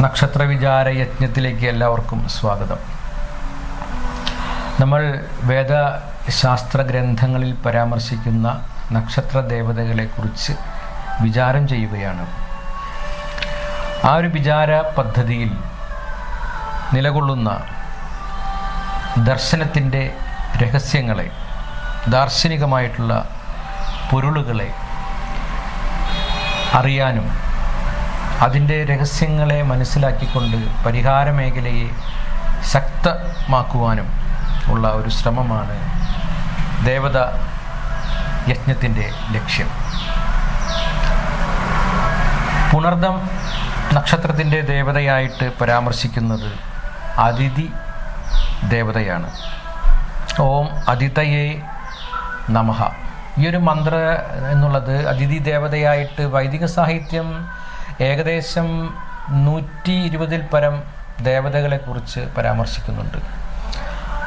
നക്ഷത്രവിചാര യജ്ഞത്തിലേക്ക് എല്ലാവർക്കും സ്വാഗതം. നമ്മൾ വേദശാസ്ത്ര ഗ്രന്ഥങ്ങളിൽ പരാമർശിക്കുന്ന നക്ഷത്ര ദേവതകളെക്കുറിച്ച് വിചാരം ചെയ്യുകയാണ്. ആ ഒരു വിചാര പദ്ധതിയിൽ നിലകൊള്ളുന്ന ദർശനത്തിന്റെ രഹസ്യങ്ങളെ ദാർശനികമായിട്ടുള്ള പൊരുളുകളെ അറിയാനും അതിന്റെ രഹസ്യങ്ങളെ മനസ്സിലാക്കിക്കൊണ്ട് പരിഹാര മേഖലയെ ശക്തമാക്കുവാനും ഉള്ള ഒരു ശ്രമമാണ് ദേവത യജ്ഞത്തിന്റെ ലക്ഷ്യം. പുണർദം നക്ഷത്രത്തിന്റെ ദേവതയായിട്ട് പരാമർശിക്കുന്നത് അതിഥി ദേവതയാണ്. ഓം അതിഥയെ നമഹ ഈ ഒരു മന്ത്ര എന്നുള്ളത് അതിഥി ദേവതയായിട്ട് വൈദിക സാഹിത്യം ഏകദേശം നൂറ്റി ഇരുപതിൽ പരം ദേവതകളെക്കുറിച്ച് പരാമർശിക്കുന്നുണ്ട്.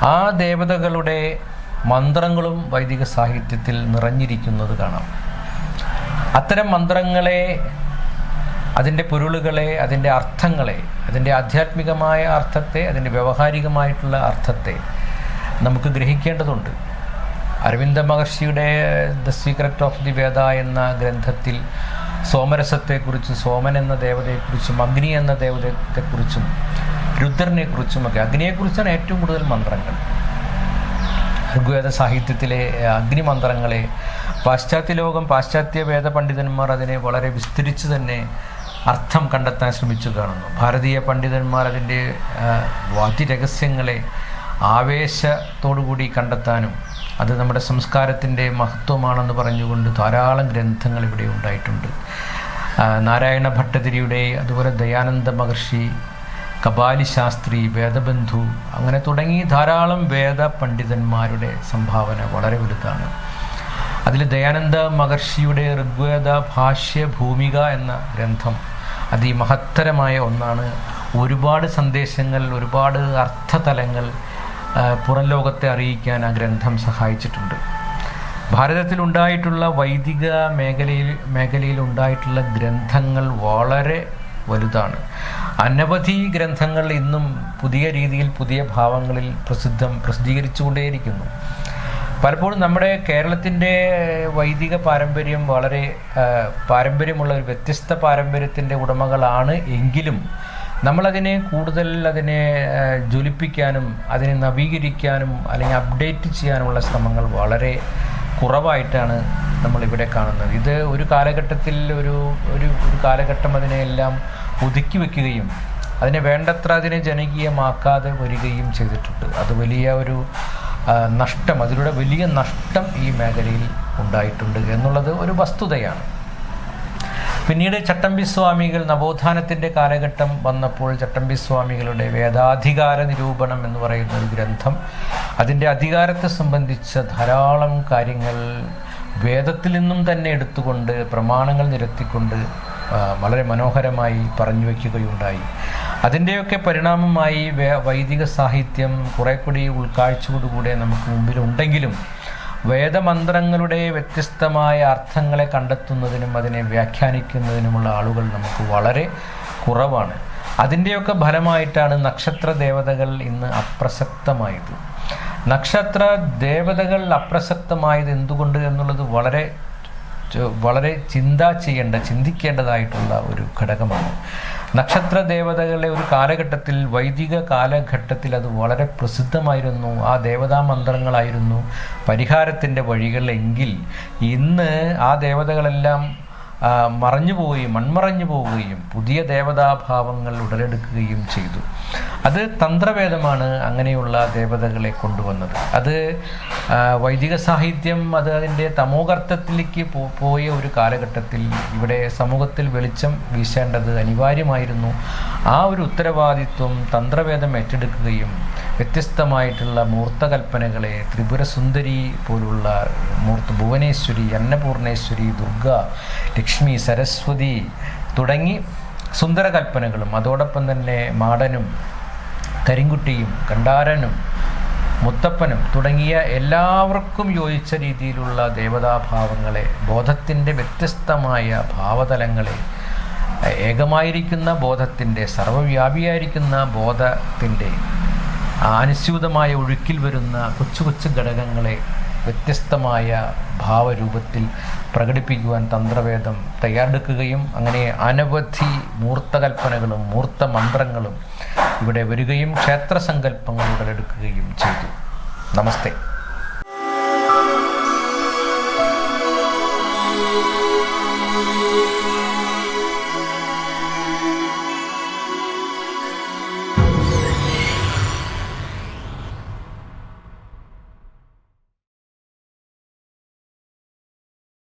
ആ ദേവതകളുടെ മന്ത്രങ്ങളും വൈദിക സാഹിത്യത്തിൽ നിറഞ്ഞിരിക്കുന്നത് കാണാം. അത്തരം മന്ത്രങ്ങളെ അതിന്റെ പൊരുളുകളെ അതിന്റെ അർത്ഥങ്ങളെ അതിന്റെ ആധ്യാത്മികമായ അർത്ഥത്തെ അതിന്റെ വ്യവഹാരികമായിട്ടുള്ള അർത്ഥത്തെ നമുക്ക് ഗ്രഹിക്കേണ്ടതുണ്ട്. അരവിന്ദ മഹർഷിയുടെ the secret of the Veda എന്ന ഗ്രന്ഥത്തിൽ സോമരസത്തെക്കുറിച്ചും സോമൻ എന്ന ദേവതയെക്കുറിച്ചും അഗ്നി എന്ന ദേവതയെക്കുറിച്ചും രുദ്രനെക്കുറിച്ചുമൊക്കെ അഗ്നിയെക്കുറിച്ചാണ് ഏറ്റവും കൂടുതൽ മന്ത്രങ്ങൾ. ഋഗ്വേദ സാഹിത്യത്തിലെ അഗ്നി മന്ത്രങ്ങളെ പാശ്ചാത്യ ലോകം പാശ്ചാത്യ വേദ പണ്ഡിതന്മാർ അതിനെ വളരെ വിസ്തരിച്ച് തന്നെ അർത്ഥം കണ്ടെത്താൻ ശ്രമിച്ചു കാണുന്നു. ഭാരതീയ പണ്ഡിതന്മാർ അതിന്റെ വാദ്യരഹസ്യങ്ങളെ ആവേശത്തോടുകൂടി കണ്ടെത്താനും അത് നമ്മുടെ സംസ്കാരത്തിന്റെ മഹത്വമാണെന്ന് പറഞ്ഞുകൊണ്ട് ധാരാളം ഗ്രന്ഥങ്ങൾ ഇവിടെ ഉണ്ടായിട്ടുണ്ട്. നാരായണ ഭട്ടതിരിയുടെ അതുപോലെ ദയാനന്ദ മഹർഷി കപാലി ശാസ്ത്രി വേദബന്ധു അങ്ങനെ തുടങ്ങി ധാരാളം വേദ പണ്ഡിതന്മാരുടെ സംഭാവന വളരെ വലുതാണ്. അതിൽ ദയാനന്ദ മഹർഷിയുടെ ഋഗ്വേദ ഭാഷ്യ ഭൂമിക എന്ന ഗ്രന്ഥം അതിമഹത്തരമായ ഒന്നാണ്. ഒരുപാട് സന്ദേശങ്ങൾ ഒരുപാട് അർത്ഥതലങ്ങൾ പുറം ലോകത്തെ അറിയിക്കാൻ ആ ഗ്രന്ഥം സഹായിച്ചിട്ടുണ്ട്. ഭാരതത്തിൽ ഉണ്ടായിട്ടുള്ള വൈദിക മേഖലയിൽ മേഖലയിൽ ഉണ്ടായിട്ടുള്ള ഗ്രന്ഥങ്ങൾ വളരെ വലുതാണ്. അനവധി ഗ്രന്ഥങ്ങൾ ഇന്നും പുതിയ രീതിയിൽ പുതിയ ഭാവങ്ങളിൽ പ്രസിദ്ധം പ്രസിദ്ധീകരിച്ചുകൊണ്ടേയിരിക്കുന്നു. പലപ്പോഴും നമ്മുടെ കേരളത്തിന്റെ വൈദിക പാരമ്പര്യം വളരെ പാരമ്പര്യമുള്ള ഒരു വ്യത്യസ്ത പാരമ്പര്യത്തിന്റെ ഉടമകളാണ് എങ്കിലും നമ്മളതിനെ കൂടുതൽ അതിനെ ജ്വലിപ്പിക്കാനും അതിനെ നവീകരിക്കാനും അല്ലെങ്കിൽ അപ്ഡേറ്റ് ചെയ്യാനുമുള്ള ശ്രമങ്ങൾ വളരെ കുറവായിട്ടാണ് നമ്മളിവിടെ കാണുന്നത്. ഇത് ഒരു കാലഘട്ടത്തിൽ ഒരു ഒരു ഒരു കാലഘട്ടം അതിനെയെല്ലാം ഒതുക്കി വെക്കുകയും അതിനെ വേണ്ടത്ര അതിനെ ജനകീയമാക്കാതെ വരികയും ചെയ്തിട്ടുണ്ട്. അത് വലിയ ഒരു നഷ്ടം അതിലൂടെ വലിയ നഷ്ടം ഈ മേഖലയിൽ ഉണ്ടായിട്ടുണ്ട് എന്നുള്ളത് ഒരു വസ്തുതയാണ്. പിന്നീട് ചട്ടമ്പി സ്വാമികൾ നവോത്ഥാനത്തിന്റെ കാലഘട്ടം വന്നപ്പോൾ ചട്ടമ്പി സ്വാമികളുടെ വേദാധികാര നിരൂപണം എന്ന് പറയുന്ന ഒരു ഗ്രന്ഥം അതിന്റെ അധികാരത്തെ സംബന്ധിച്ച ധാരാളം കാര്യങ്ങൾ വേദത്തിൽ നിന്നും തന്നെ എടുത്തുകൊണ്ട് പ്രമാണങ്ങൾ നിരത്തിക്കൊണ്ട് വളരെ മനോഹരമായി പറഞ്ഞു വയ്ക്കുകയുണ്ടായി. അതിന്റെയൊക്കെ പരിണാമമായി വൈദിക സാഹിത്യം കുറേ കൂടി ഉൾക്കാഴ്ചയോടുകൂടെ നമുക്ക് മുമ്പിലുണ്ടെങ്കിലും വേദമന്ത്രങ്ങളുടെ വ്യത്യസ്തമായ അർത്ഥങ്ങളെ കണ്ടെത്തുന്നതിനും അതിനെ വ്യാഖ്യാനിക്കുന്നതിനുമുള്ള ആളുകൾ നമുക്ക് വളരെ കുറവാണ്. അതിന്റെയൊക്കെ ഫലമായിട്ടാണ് നക്ഷത്ര ദേവതകൾ ഇന്ന് അപ്രസക്തമായത്. നക്ഷത്ര ദേവതകൾ അപ്രസക്തമായത് എന്തുകൊണ്ട് എന്നുള്ളത് വളരെ വളരെ ചിന്ത ചെയ്യേണ്ട ചിന്തിക്കേണ്ടതായിട്ടുള്ള ഒരു ഘടകമാണ്. നക്ഷത്ര ദേവതകളെ ഒരു കാലഘട്ടത്തിൽ വൈദിക കാലഘട്ടത്തിൽ അത് വളരെ പ്രസിദ്ധമായിരുന്നു. ആ ദേവതാ മന്ത്രങ്ങളായിരുന്നു പരിഹാരത്തിന്റെ വഴികളെങ്കിൽ ഇന്ന് ആ ദേവതകളെല്ലാം മറഞ്ഞു പോവുകയും മൺമറഞ്ഞു പോവുകയും പുതിയ ദേവതാഭാവങ്ങൾ ഉടലെടുക്കുകയും ചെയ്തു. അത് തന്ത്രവേദമാണ് അങ്ങനെയുള്ള ദേവതകളെ കൊണ്ടുവന്നത്. അത് വൈദിക സാഹിത്യം അത് അതിന്റെ തമോഗർത്തത്തിലേക്ക് പോയ ഒരു കാലഘട്ടത്തിൽ ഇവിടെ സമൂഹത്തിൽ വെളിച്ചം വീശേണ്ടത് അനിവാര്യമായിരുന്നു. ആ ഒരു ഉത്തരവാദിത്വം തന്ത്രവേദം ഏറ്റെടുക്കുകയും വ്യത്യസ്തമായിട്ടുള്ള മൂർത്തകൽപ്പനകളെ ത്രിപുരസുന്ദരി പോലുള്ള മൂർത്ത ഭുവനേശ്വരി അന്നപൂർണേശ്വരി ദുർഗ ലക്ഷ്മി സരസ്വതി തുടങ്ങി സുന്ദരകൽപ്പനകളും അതോടൊപ്പം തന്നെ മാടനും കരിങ്കുട്ടിയും കണ്ടാരനും മുത്തപ്പനും തുടങ്ങിയ എല്ലാവർക്കും യോജിച്ച രീതിയിലുള്ള ദേവതാഭാവങ്ങളെ ബോധത്തിന്റെ വ്യത്യസ്തമായ ഭാവതലങ്ങളെ ഏകമായിരിക്കുന്ന ബോധത്തിന്റെ സർവവ്യാപിയായിരിക്കുന്ന ബോധത്തിന്റെ അനുസ്യൂതമായ ഒഴുക്കിൽ വരുന്ന കൊച്ചു കൊച്ചു ഘടകങ്ങളെ വ്യത്യസ്തമായ ഭാവരൂപത്തിൽ പ്രകടിപ്പിക്കുവാൻ തന്ത്രവേദം തയ്യാറെടുക്കുകയും അങ്ങനെ അനവധി മൂർത്തകൽപ്പനകളും മൂർത്ത മന്ത്രങ്ങളും ഇവിടെ വരികയും ക്ഷേത്രസങ്കല്പങ്ങൾ ഉടലെടുക്കുകയും ചെയ്തു. നമസ്തേ.